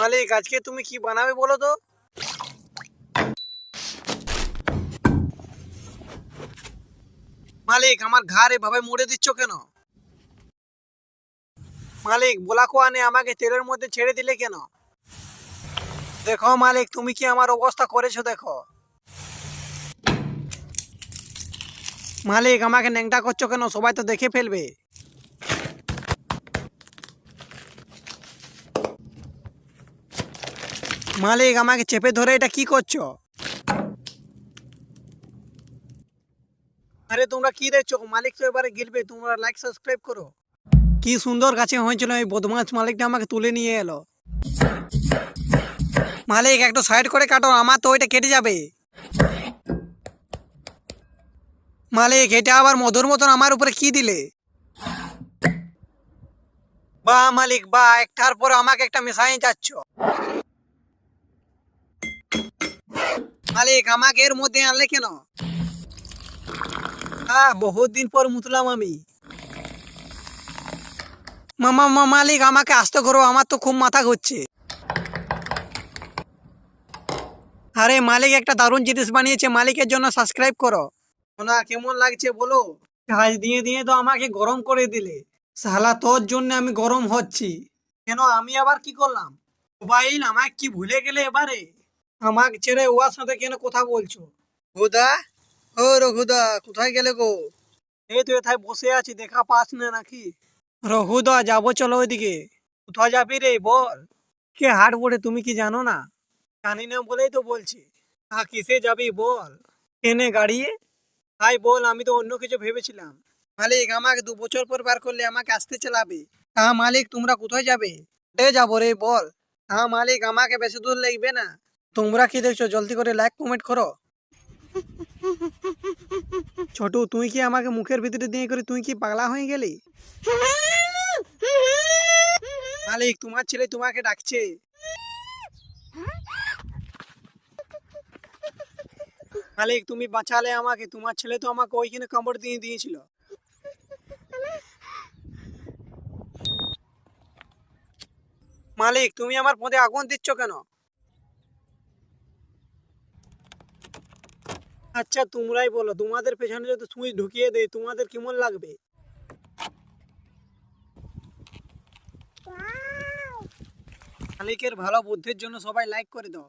মালিক, আজকে তুমি কি বানাবে বলো তো? মালিক, আমার ঘাড় এভাবে মুড়ে দিচ্ছ কেন? মালিক বোলাকো আনে আমাকে তেলের মধ্যে ছেড়ে দিলে কেন? দেখো মালিক, তুমি কি আমার অবস্থা করেছ দেখো। মালিক, আমাকে ন্যাংটা করছ কেন? সবাই তো দেখে ফেলবে। মালিক, আমাকে চেপে ধরে, এটা কি করছ? আরে, তোমরা কি দেখছ? মালিক তো এবারে গিলবে, তোমরা লাইক সাবস্ক্রাইব করো। কি সুন্দর গাছে হয়েছিল এই বদমাস মালিকটা আমাকে তুলে নিয়ে এলো। মালিক, একটু সাইড করে কাটো, আমার তো ওইটা কেটে যাবে। মালিক, এটা আবার মধুর মতন আমার উপরে কি দিলে? বা মালিক বা একটার পর আমাকে একটা মেশাই যাচ্ছ। এর মধ্যে আনলে কেন? বহুত দিন পর মুতলাম আমি। মামা আমাকে করো, আমার তো খুব মাথা ঘুরছে। আরে, মালিক একটা দারুণ জিনিস বানিয়েছে, মালিকের জন্য সাবস্ক্রাইব করো। না কেমন লাগছে বলো? কাজ দিয়ে দিয়ে তো আমাকে গরম করে দিলে। সালা তোর জন্য আমি গরম হচ্ছি। কেন, আমি আবার কি করলাম? মোবাইল আমায় কি ভুলে গেলে এবারে? আমাকে ছেড়ে ওর সাথে কেন কথা বলছো? হুদা? ও রঘুদা কোথায় গেলে গো? এই তো এথায় বসে আছি দেখা পাস না নাকি? রঘুদা যাব চলো ওইদিকে। কোথায় যাবি রে বল। কে হাট পড়ে তুমি কি জানো না? জানি না বলেই তো বলছি। হ্যাঁ কিসে যাবি বল। এনে গাড়ি? হাই বল আমি তো অন্য কিছু ভেবেছিলাম। মালিক আমাকে দু বছর পর বার করলে আমাকে আসতে চালাবে। হ্যাঁ মালিক তোমরা কোথায় যাবে? ডে যাব রে বল। হ্যাঁ মালিক আমাকে বেশি দূর লাগবে না। তোমরা কি দেখছ? জলদি করে লাইক কমেন্ট করো। ছোটু, তুই কি আমাকে মুখের ভিতরে দিয়ে করে তুই কি পাগলা হয়ে গেলি? মালিক, তোমার ছেলে তোমাকে ডাকছে। মালিক, তুমি বাঁচালে আমাকে। তোমার ছেলে তো আমাকে ওইখানে কামড় দিয়ে দিয়েছিল। মালিক, তুমি আমার পদে আগুন দিচ্ছ কেন? আচ্ছা তোমরাই বলো তোমাদের পেছনে যদি সুইচ ঢুকিয়ে দেয় তোমাদের কেমন লাগবে? মালিকের ভালো বুদ্ধির জন্য সবাই লাইক করে দাও।